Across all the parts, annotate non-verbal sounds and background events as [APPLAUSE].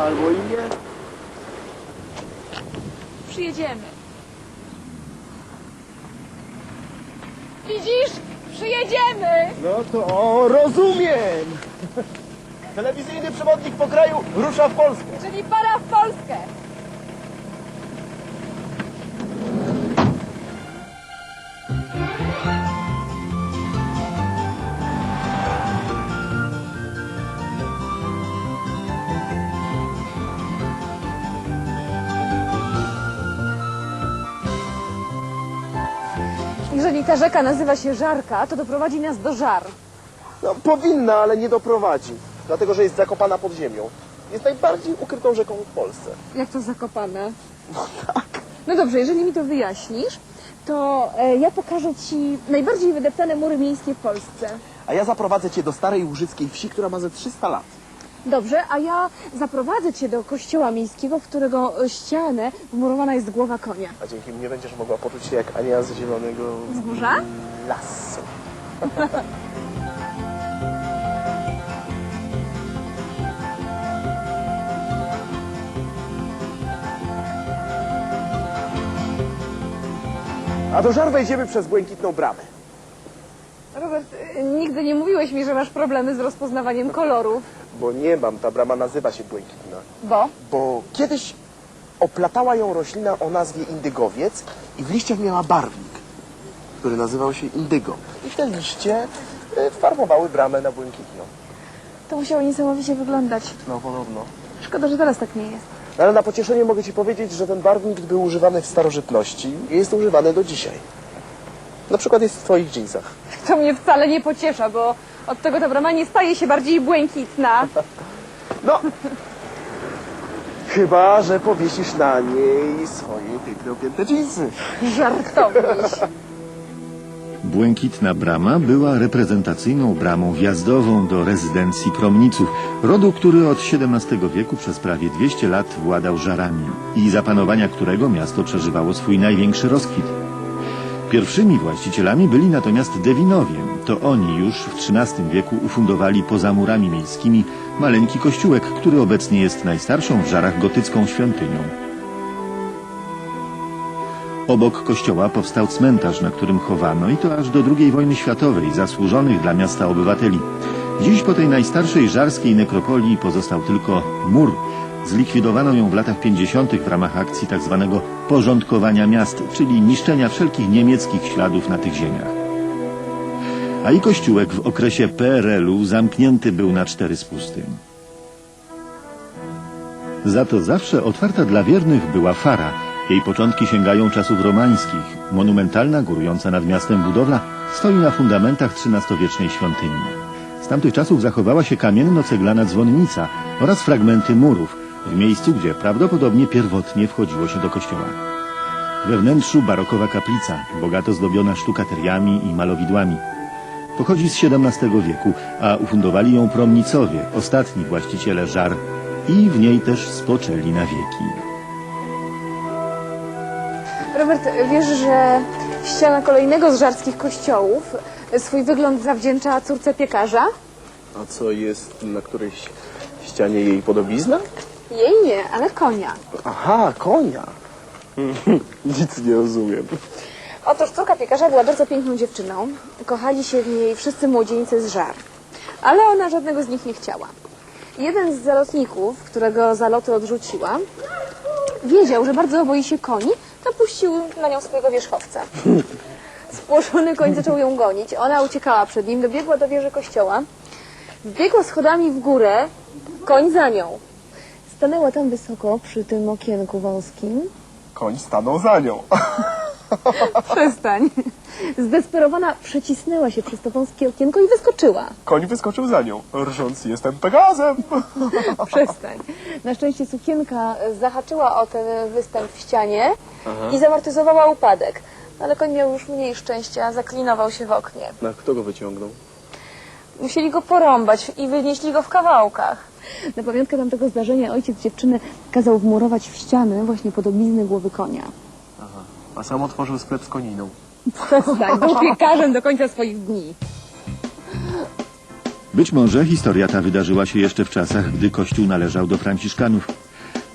Albo i nie. Przyjedziemy. Widzisz? Przyjedziemy! No to o, rozumiem. [LAUGHS] Telewizyjny przewodnik po kraju rusza w Polskę. Czyli para w Polskę! Jeżeli ta rzeka nazywa się Żarka, to doprowadzi nas do żar. No, powinna, ale nie doprowadzi. Dlatego, że jest zakopana pod ziemią. Jest najbardziej ukrytą rzeką w Polsce. Jak to zakopane? No dobrze, jeżeli mi to wyjaśnisz, to e, ja pokażę Ci najbardziej wydeptane mury miejskie w Polsce. A ja zaprowadzę cię do starej łużyckiej wsi, która ma ze 300 lat. Dobrze, a ja zaprowadzę Cię do kościoła miejskiego, w którego ścianę wmurowana jest głowa konia. A dzięki mnie będziesz mogła poczuć się jak Ania z zielonego Zburza? lasu. A do żar wejdziemy przez błękitną bramę. Robert, e, nigdy nie mówiłeś mi, że masz problemy z rozpoznawaniem kolorów. Bo nie mam, ta brama nazywa się błękitna. Bo? Bo kiedyś oplatała ją roślina o nazwie indygowiec i w liściach miała barwnik, który nazywał się indygo. I te liście e, farbowały bramę na błękitną. To musiało niesamowicie wyglądać. No podobno. Szkoda, że teraz tak nie jest. Ale na pocieszenie mogę Ci powiedzieć, że ten barwnik był używany w starożytności i jest używany do dzisiaj. Na przykład jest w Twoich dżinsach. To mnie wcale nie pociesza, bo od tego ta brama nie staje się bardziej błękitna. No! Chyba, że powiesisz na niej swoje piękne opięte dżinsy. Żartowniś. Błękitna Brama była reprezentacyjną bramą wjazdową do rezydencji Kromniców, rodu, który od XVII wieku przez prawie 200 lat władał żarami i za panowania którego miasto przeżywało swój największy rozkwit. Pierwszymi właścicielami byli natomiast Dewinowie. To oni już w XIII wieku ufundowali poza murami miejskimi maleńki kościółek, który obecnie jest najstarszą w żarach gotycką świątynią. Obok kościoła powstał cmentarz, na którym chowano i to aż do II wojny światowej zasłużonych dla miasta obywateli. Dziś po tej najstarszej żarskiej nekropolii pozostał tylko mur. Zlikwidowano ją w latach 50. w ramach akcji tzw. porządkowania miast, czyli niszczenia wszelkich niemieckich śladów na tych ziemiach. A i kościółek w okresie PRL-u zamknięty był na cztery spusty. Za to zawsze otwarta dla wiernych była fara. Jej początki sięgają czasów romańskich. Monumentalna, górująca nad miastem budowla stoi na fundamentach XIII-wiecznej świątyni. Z tamtych czasów zachowała się kamienno-ceglana dzwonnica oraz fragmenty murów, w miejscu, gdzie prawdopodobnie pierwotnie wchodziło się do kościoła. We wnętrzu barokowa kaplica, bogato zdobiona sztukateriami i malowidłami. Pochodzi z XVII wieku, a ufundowali ją promnicowie, ostatni właściciele żar i w niej też spoczęli na wieki. Robert, wiesz, że ściana kolejnego z żarskich kościołów swój wygląd zawdzięcza córce piekarza? A co jest na którejś ścianie jej podobizna? Jej nie, ale konia. Aha, konia. [LAUGHS] Nic nie rozumiem. Otóż córka piekarza była bardzo piękną dziewczyną. Kochali się w niej wszyscy młodzieńcy z żar. Ale ona żadnego z nich nie chciała. Jeden z zalotników, którego zaloty odrzuciła, wiedział, że bardzo boi się koni, to puścił na nią swojego wierzchowca. [LAUGHS] Spłoszony koń zaczął ją gonić. Ona uciekała przed nim, dobiegła do wieży kościoła. Wbiegła schodami w górę, koń za nią. Stanęła tam wysoko, przy tym okienku wąskim. Koń stanął za nią. [LAUGHS] Przestań. Zdesperowana przecisnęła się przez to wąskie okienko i wyskoczyła. Koń wyskoczył za nią, rżąc jestem Pegazem. [LAUGHS] Przestań. Na szczęście sukienka zahaczyła o ten występ w ścianie i zamortyzowała upadek. Ale koń miał już mniej szczęścia, zaklinował się w oknie. Na kto go wyciągnął? Musieli go porąbać i wynieśli go w kawałkach. Na pamiątkę tamtego zdarzenia ojciec dziewczyny kazał wmurować w ścianę właśnie podobizny głowy konia. A sam otworzył sklep z koniną. Przestań, był piekarzem do końca swoich dni. Być może historia ta wydarzyła się jeszcze w czasach, gdy kościół należał do franciszkanów.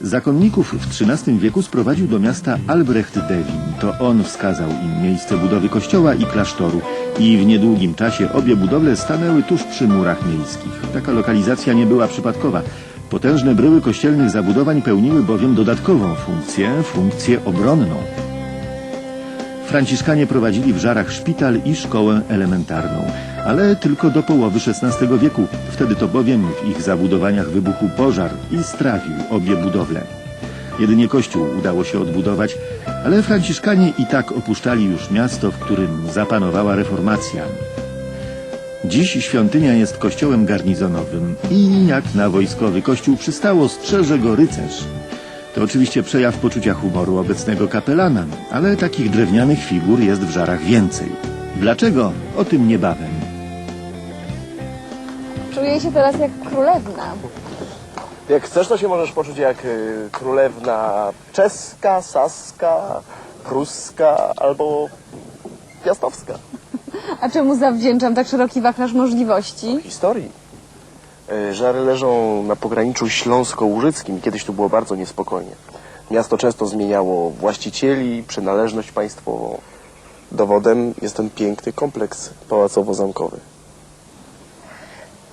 Zakonników w XIII wieku sprowadził do miasta Albrecht Devin. To on wskazał im miejsce budowy kościoła i klasztoru i w niedługim czasie obie budowle stanęły tuż przy murach miejskich. Taka lokalizacja nie była przypadkowa. Potężne bryły kościelnych zabudowań pełniły bowiem dodatkową funkcję, funkcję obronną. Franciszkanie prowadzili w Żarach szpital i szkołę elementarną, ale tylko do połowy XVI wieku. Wtedy to bowiem w ich zabudowaniach wybuchł pożar i strawił obie budowle. Jedynie kościół udało się odbudować, ale Franciszkanie i tak opuszczali już miasto, w którym zapanowała reformacja. Dziś świątynia jest kościołem garnizonowym i jak na wojskowy kościół przystało strzeże go rycerz. To oczywiście przejaw poczucia humoru obecnego kapelana, ale takich drewnianych figur jest w żarach więcej. Dlaczego? O tym niebawem. Czuję się teraz jak królewna. Jak chcesz, to się możesz poczuć jak y, królewna czeska, saska, pruska albo piastowska. A czemu zawdzięczam tak szeroki wachlarz możliwości? Historii. Y, Żary leżą na pograniczu śląsko-łużyckim. Kiedyś tu było bardzo niespokojnie. Miasto często zmieniało właścicieli, przynależność państwową. Dowodem jest ten piękny kompleks pałacowo-zamkowy.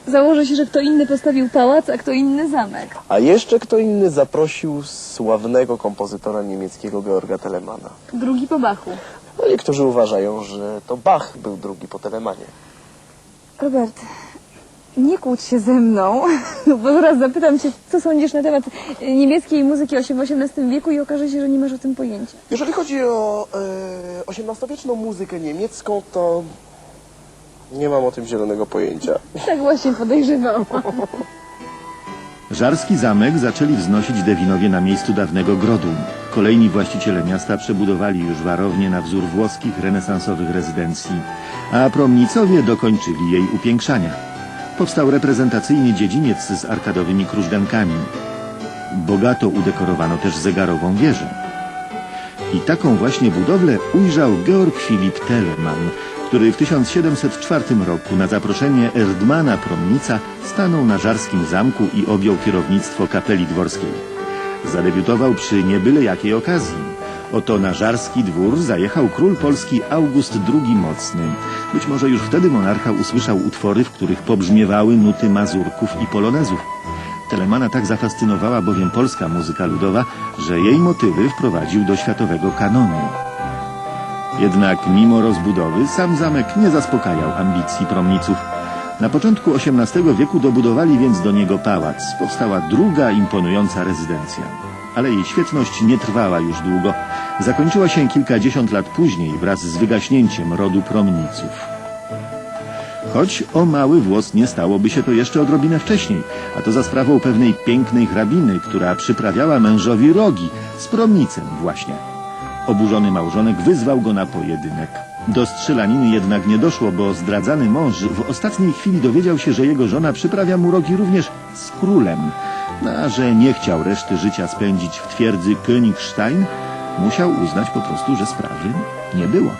Założę się, że kto inny postawił pałac, a kto inny zamek. A jeszcze kto inny zaprosił sławnego kompozytora niemieckiego Georga Telemana. Drugi po Bachu. No, niektórzy uważają, że to Bach był drugi po Telemanie. Robert, nie kłóć się ze mną, [LAUGHS] bo zaraz zapytam cię, co sądzisz na temat e, niemieckiej muzyki w XVIII wieku i okaże się, że nie masz o tym pojęcia. Jeżeli chodzi o e, XVIII-wieczną muzykę niemiecką, to nie mam o tym zielonego pojęcia. Tak właśnie podejrzewałam. Żarski zamek zaczęli wznosić Dewinowie na miejscu dawnego grodu. Kolejni właściciele miasta przebudowali już warownię na wzór włoskich renesansowych rezydencji, a promnicowie dokończyli jej upiększania. Powstał reprezentacyjny dziedziniec z arkadowymi krużgankami. Bogato udekorowano też zegarową wieżę. I taką właśnie budowlę ujrzał Georg Philipp Telemann, który w 1704 roku na zaproszenie Erdmana Promnica stanął na żarskim zamku i objął kierownictwo kapeli dworskiej. Zadebiutował przy niebyle jakiej okazji. Oto na żarski dwór zajechał król polski August II Mocny. Być może już wtedy monarcha usłyszał utwory, w których pobrzmiewały nuty mazurków i polonezów. Telemana tak zafascynowała bowiem polska muzyka ludowa, że jej motywy wprowadził do światowego kanonu. Jednak mimo rozbudowy sam zamek nie zaspokajał ambicji promniców. Na początku XVIII wieku dobudowali więc do niego pałac. Powstała druga imponująca rezydencja. Ale jej świetność nie trwała już długo. Zakończyła się kilkadziesiąt lat później wraz z wygaśnięciem rodu promniców. Choć o mały włos nie stałoby się to jeszcze odrobinę wcześniej, a to za sprawą pewnej pięknej hrabiny, która przyprawiała mężowi rogi z promnicem właśnie. Oburzony małżonek wyzwał go na pojedynek. Do strzelaniny jednak nie doszło, bo zdradzany mąż w ostatniej chwili dowiedział się, że jego żona przyprawia mu rogi również z królem. No, a że nie chciał reszty życia spędzić w twierdzy Königstein, musiał uznać po prostu, że sprawy nie było.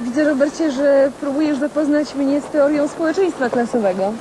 Widzę, Robercie, że próbujesz zapoznać mnie z teorią społeczeństwa klasowego.